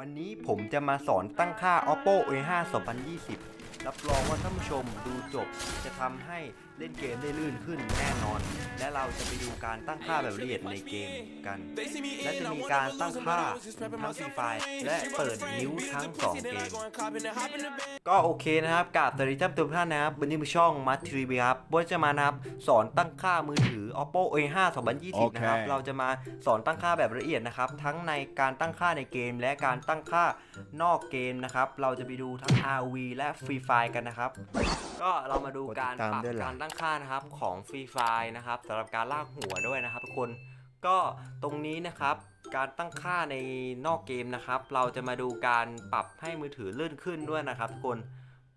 วันนี้ผมจะมาสอนตั้งค่า oppo a5 2020 รับรองว่าท่านผู้ชมดูจบ จะทำให้เล่นเกมได้ลื่นขึ้นแน่นอน และเราจะไปดูการตั้งค่าแบบละเอียดในเกมกัน และจะมีการตั้งค่าทั้งฟรีไฟล์และเปิดนิ้วทั้ง2เกม ก็โอเคนะครับกับสวัสดีท่านผู้ชมทุกท่านนะครับวันนี้มาช่องมัททีวีครับบนจะมานะครับสอนตั้งค่ามือถือ oppo a5 2020 นะครับโอเคเราจะมาสอนตั้งค่าแบบละเอียดนะครับ ทั้งในการตั้งค่าในเกม และการตั้งค่านอกเกมนะครับ เราจะไปดูทั้ง RV และ Free Fire กันนะครับ ก็เรามาดูการปรับการตั้งค่านะครับของ Free Fire นะครับสำหรับการลากหัวด้วยนะครับทุกคนก็ตรงนี้นะครับการตั้งค่าในนอกเกมนะครับ เราจะมาดูการปรับให้มือถือลื่นขึ้นด้วยนะครับทุกคน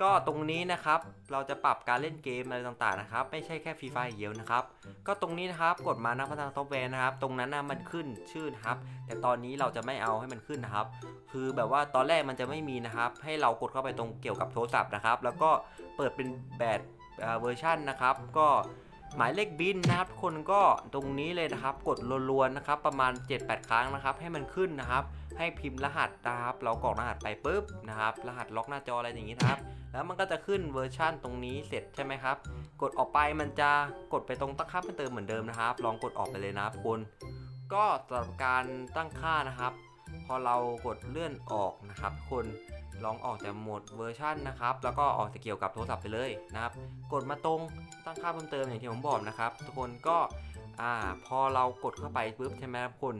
ก็ตรงนี้นะครับเราจะปรับการเล่นเกมอะไรต่างๆนะครับ ไม่ใช่แค่ฟรีไฟเดียวนะครับ ก็ตรงนี้นะครับกดมาน้าพัฒนาซอฟต์แวร์นะครับ ตรงนั้นนะมันขึ้นชื่อนะครับ แต่ตอนนี้เราจะไม่เอาให้มันขึ้นนะครับ คือแบบว่าตอนแรกมันจะไม่มีนะครับ ให้เรากดเข้าไปตรงเกี่ยวกับโทรศัพท์นะครับ แล้วก็เปิดเป็นแบบเวอร์ชันนะครับ ก็หมายเลขบินนะครับคนก็ตรงนี้เลยนะครับ กดรัวๆนะครับ ประมาณ 7-8 ครั้งนะครับ ให้มันขึ้นนะครับ ให้พิมพ์รหัสนะครับ เรากรอกรหัสไปปุ๊บนะครับ รหัสล็อกหน้าจออะไรอย่างนี้นะครับ แล้วมันก็จะขึ้นเวอร์ชั่นตรงนี้เสร็จใช่ไหมครับ กดออกไปมันจะกดไปตรงตั้งค่าเพิ่มเติมเหมือนเดิมนะครับ ลองกดออกไปเลยนะครับคุณก็สำหรับการตั้งค่านะครับ พอเรากดเลื่อนออกนะครับคุณลองออกจากโหมดเวอร์ชันนะครับ แล้วก็ออกจากเกี่ยวกับโทรศัพท์ไปเลยนะครับ กดมาตรงตั้งค่าเพิ่มเติมอย่างที่ผมบอกนะครับ ทุกคนก็อ่าพอเรากดเข้าไปปุ๊บใช่ไหมครับคุณ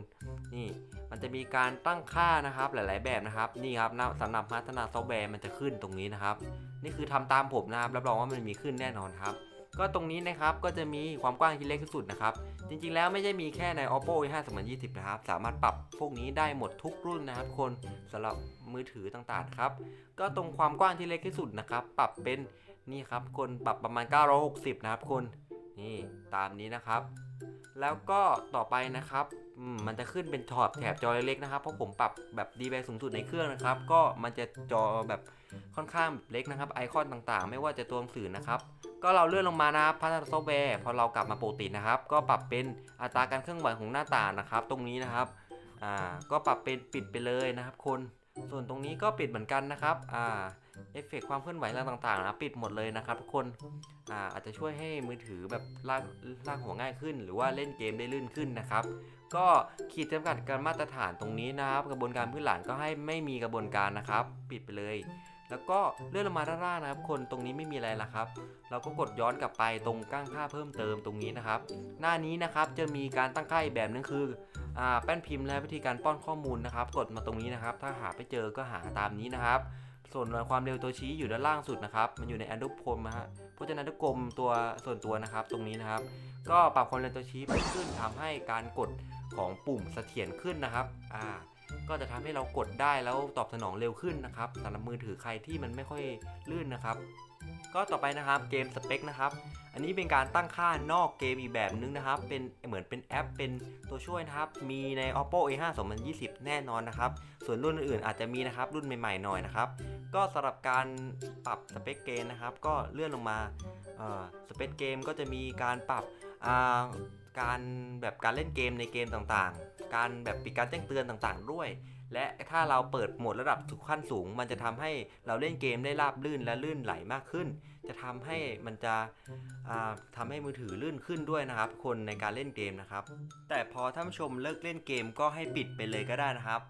นี่ มันจะมีการตั้งค่านะครับหลาย ๆ แบบนะครับ นี่ครับสำหรับพัฒนาซอฟต์แวร์มันจะขึ้นตรงนี้นะครับ นี่คือทำตามผมนะครับรับรองว่ามันมีขึ้นแน่นอนครับ ก็ตรงนี้นะครับก็จะมีความกว้างที่เล็กที่สุดนะครับ จริง ๆ แล้วไม่ใช่มีแค่ใน oppo a5 2020 นะครับ สามารถปรับพวกนี้ได้หมดทุกรุ่นนะครับคนสำหรับมือถือต่าง ๆ ครับ ก็ตรงความกว้างที่เล็กที่สุดนะครับ ปรับเป็นนี่ครับคนปรับประมาณ 960 นะครับคนนี่ตามนี้นะครับ แล้วก็ต่อไปนะครับ มมันจะขึ้นเป็นถอดแถบจอเล็กๆนะครับ เพราะผมปรับแบบดีแบสูงสุดในเครื่องนะครับ ก็มันจะจอแบบค่อนข้างเล็กนะครับ ไอคอนต่างๆ ไม่ว่าจะตัวหนังสือนะครับ ก็เราเลื่อนลงมานะครับพัฒนาซอฟต์แวร์พอเรากลับมาปกตินะครับ ก็ปรับเป็นอัตราการเคลื่อนไหวของหน้าต่างนะครับ ตรงนี้นะครับ อ่า ก็ปรับเป็นปิดไปเลยนะครับ คน ส่วนตรงนี้ก็ปิดเหมือนกันนะครับ อ่า เอฟเฟกต์ความเคลื่อนไหวอะไรต่างๆนะปิดหมดเลยนะครับทุกคนอาอาจจะช่วยให้มือถือแบบลากลากหัวง่ายขึ้น หรือว่าเล่นเกมได้ลื่นขึ้นนะครับ ก็ขีดจำกัดการมาตรฐานตรงนี้นะครับ กระบวนการพื้นหลังก็ให้ไม่มีกระบวนการนะครับ ปิดไปเลย แล้วก็เลื่อนลงมาด้านล่างนะครับคนตรงนี้ไม่มีอะไรละครับ เราก็กดย้อนกลับไปตรงก้างค่าเพิ่มเติมตรงนี้นะครับ หน้านี้นะครับจะมีการตั้งค่าอีกแบบนึงคืออ่าแป้นพิมพ์และวิธีการป้อนข้อมูลนะครับ กดมาตรงนี้นะครับ ถ้าหาไม่เจอก็หาตามนี้นะครับ ส่วนความเร็วตัวชี้อยู่ด้านล่างสุดนะครับ มันอยู่ในแอนดูพรมนะฮะพจนานุกรมตัวส่วนตัวนะครับ ตรงนี้นะครับ ก็ปรับความเร็วตัวชี้เพิ่มขึ้นทำให้การกดของปุ่มเสถียรขึ้นนะครับ อ่า ก็จะทำให้เรากดได้แล้วตอบสนองเร็วขึ้นนะครับสำหรับมือถือใครที่มันไม่ค่อยลื่นนะครับ ก็ต่อไปนะครับเกมสเปคนะครับ อันนี้เป็นการตั้งค่านอกเกมอีกแบบนึงนะครับ เป็นเหมือนเป็นแอป เป็นตัวช่วยนะครับ มีใน oppo a5 2020 แน่นอนนะครับ ส่วนรุ่นอื่นๆอาจจะมีนะครับรุ่นใหม่ๆหน่อยนะครับ ก็สำหรับการปรับสเปคเกมนะครับ ก็เลื่อนลงมาสเปคเกมก็จะมีการปรับอ่า การแบบการเล่นเกมในเกมต่างๆ การแบบปิดการแจ้งเตือนต่างๆ ด้วย และถ้าเราเปิดโหมดระดับสุขั้นสูง มันจะทำให้เราเล่นเกมได้ราบลื่นและลื่นไหลมากขึ้น จะทำให้มันจะอ่าทำให้มือถือลื่นขึ้นด้วยนะครับ คนในการเล่นเกมนะครับ แต่พอท่านผู้ชมเลิกเล่นเกมก็ให้ปิดไปเลยก็ได้นะครับ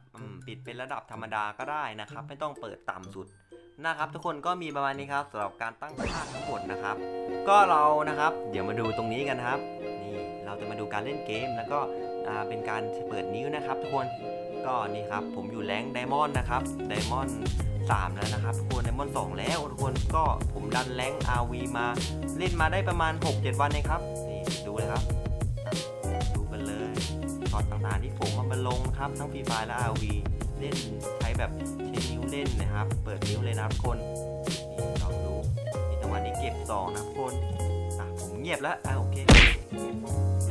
ปิดเป็นระดับธรรมดาก็ได้นะครับ ไม่ต้องเปิดต่ำสุดนะครับทุกคนก็มีประมาณนี้ครับสำหรับการตั้งค่าทั้งหมดนะครับ ก็เรานะครับ เดี๋ยวมาดูตรงนี้กันครับ เราจะมาดูการเล่นเกม แล้วก็เป็นการเปิดนิ้วนะครับ ทุกคนก็นี่ครับผมอยู่แรงไดมอนด์นะครับไดมอนด์3แล้วนะครับทุกคนไดมอนด์2แล้วทุกคนก็ผมดันแรง RV มาเล่นมาได้ประมาณ 6-7 วันเองครับนี่ดูเลยครับ ดูกันเลยช็อตต่างๆที่ผมเอามาลงครับ ทั้งฟรีไฟและ RV เล่นใช้แบบใช้นิ้วเล่นนะครับ เปิดนิ้วเลยนะครับทุกคนนี่ลองดูนี่จังหวะนี้เก็บสอนะครับทุกคนอะผมเงียบแล้วอะโอเค ฟ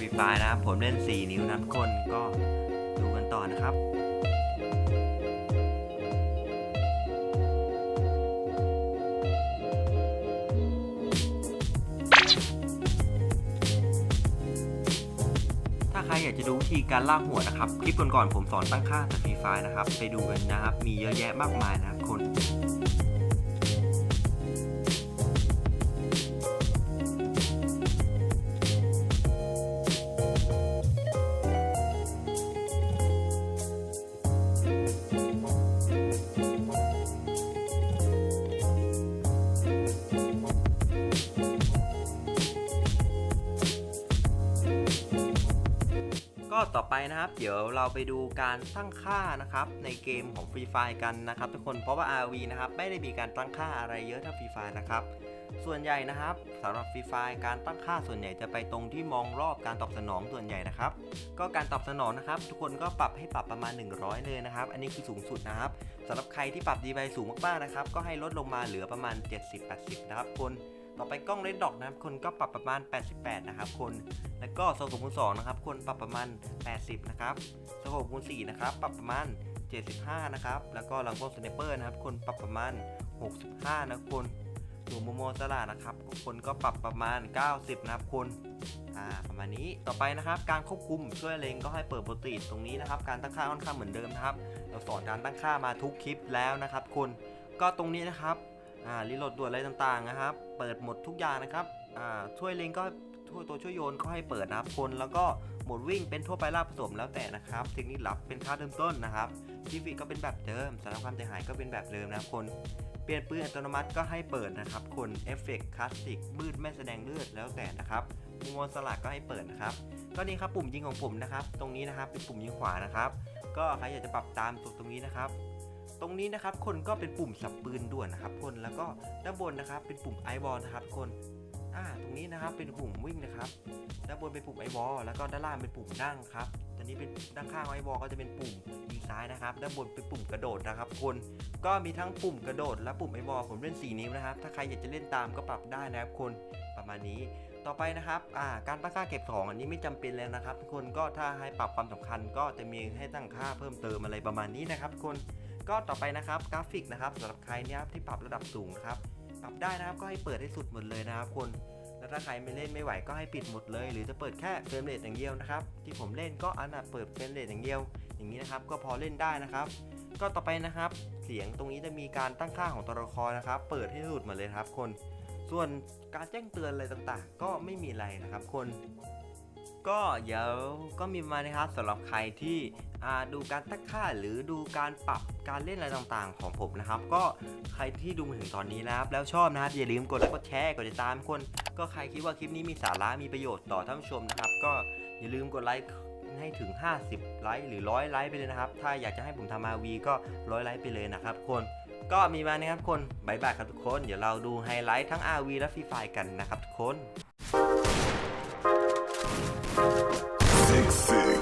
รีไฟนะครับผมเล่น 4 นิ้วนับคนก็ดูกันต่อนะครับ อยากจะดูวิธีการลากหัวนะครับ คลิปก่อนๆผมสอนตั้งค่าสตีไฟนะครับ ไปดูกันนะครับ มีเยอะแยะมากมายนะครับคน ก็ต่อไปนะครับ เดี๋ยวเราไปดูการตั้งค่านะครับ ในเกมของฟรีไฟกันนะครับทุกคนเพราะว่า RV นะครับไม่ได้มีการตั้งค่าอะไรเยอะเท่าฟรีไฟนะครับส่วนใหญ่นะครับสำหรับฟรีไฟการตั้งค่าส่วนใหญ่จะไปตรงที่มองรอบการตอบสนองส่วนใหญ่นะครับ ก็การตอบสนองนะครับ ทุกคนก็ปรับให้ปรับประมาณ 100 เลยนะครับ อันนี้คือสูงสุดนะครับสำหรับใครที่ปรับดีไวสูงมากๆนะครับ ก็ให้ลดลงมาเหลือประมาณ 70-80 นะครับคน ต่อไปกล้องเลนส์ดอกนะครับคนก็ปรับประมาณ 88 นะครับคน แล้วก็สโคปคูณ2นะครับคนปรับประมาณ 80 นะครับสโคปคูณ4นะครับปรับประมาณ 75 นะครับ แล้วก็ลังกล้องสไนเปอร์นะครับคนปรับประมาณ 65 นะคนหนูโมโมสลานะครับคนก็ปรับประมาณ 90 นะครับคนอ่าประมาณนี้ต่อไปนะครับการควบคุมช่วยเลงก็ให้เปิดปกติตรงนี้นะครับการตั้งค่าค่อนข้างเหมือนเดิมนะครับเราสอนการตั้งค่ามาทุกคลิปแล้วนะครับคนก็ตรงนี้นะครับ อ่ารีโหลดด่วนอะไรต่างๆนะครับ เปิดหมดทุกอย่างนะครับอ่าช่วยเล็งก็ช่วยตัวช่วยโยนก็ให้เปิดนะครับคนแล้วก็หมดวิ่งเป็นทั่วไปลากผสมแล้วแต่นะครับ เทคนิคลับเป็นค่าเริ่มต้นนะครับทีฟีก็เป็นแบบเดิมสำหรับความเสียหายก็เป็นแบบเดิมนะครับคนเปลี่ยนปืนอัตโนมัติก็ให้เปิดนะครับคนเอฟเฟกต์คลาสสิกมืดไม่แสดงเลือดแล้วแต่นะครับมุมมองสลักก็ให้เปิดนะครับก็นี่ครับปุ่มยิงของผมนะครับ ตรงนี้นะครับเป็นปุ่มยิงขวานะครับ ก็ใครอยากจะปรับตามตรงนี้นะครับ ตรงนี้นะครับคนก็เป็นปุ่มสับปืนด่วนนะครับคนแล้วก็ด้านบนนะครับเป็นปุ่มไอบอลนะครับคนอ่าตรงนี้นะครับเป็นปุ่มวิ่งนะครับด้านบนเป็นปุ่มไอบอลแล้วก็ด้านล่างเป็นปุ่มนั่งครับตอนนี้เป็นด้านข้างไอบอลก็จะเป็นปุ่มยิงซ้ายนะครับด้านบนเป็นปุ่มกระโดดนะครับ คนก็มีทั้งปุ่มกระโดด และปุ่มไอบอลผมเล่น 4 นิ้วนะครับ ถ้าใครอยากจะเล่นตามก็ปรับได้นะครับคนประมาณนี้ ต่อไปนะครับาการตั้งค่าเก็บของอันนี้ไม่จำเป็นเลยนะครับ ทุกคนก็ถ้าให้ปรับความสำคัญก็จะมีให้ตั้งค่าเพิ่มเติมอะไรประมาณนี้นะครับทุกคนก็ต่อไปนะครับกราฟิกนะครับสำหรับใครเนี่ยที่ปรับระดับสูงครับปรับได้นะครับก็ให้เปิดให้สุดหมดเลยนะครับคนแล้วถ้าใครไม่เล่นไม่ไหวก็ให้ปิดหมดเลย หรือจะเปิดแค่เฟรมเรทอย่างเดียวนะครับที่ผมเล่นก็อันดับเปิดเฟรมเรทอย่างเดียว อย่างนี้นะครับก็พอเล่นได้นะครับ ก็ต่อไปนะครับ เสียงตรงนี้จะมีการตั้งค่าของตัวละครนะครับ เปิดให้สุดหมดเลยครับคน ส่วนการแจ้งเตือนอะไรต่างๆ ก็ไม่มีอะไรนะครับคน ก็เดี๋ยวก็มีมานะครับสำหรับใครที่ดูการตั้งค่าหรือดูการปรับการเล่นอะไรต่างๆ ของผมนะครับ ก็ใครที่ดูมาถึงตอนนี้นะครับ แล้วชอบนะครับอย่าลืมกดไลค์กดแชร์กดติดตามคน ก็ใครคิดว่าคลิปนี้มีสาระมีประโยชน์ต่อท่านผู้ชมนะครับ ก็อย่าลืมกดไลค์ให้ถึง 50 ไลค์หรือ 100 ไลค์ไปเลยนะครับ ถ้าอยากจะให้ผมทำมาวีก็ 100 ไลค์ไปเลยนะครับคน ก็มีมานะครับคนบายบายครับทุกคน เดี๋ยวเราดูไฮไลท์ทั้ง RV และฟรีไฟกันนะครับทุกคน Six six.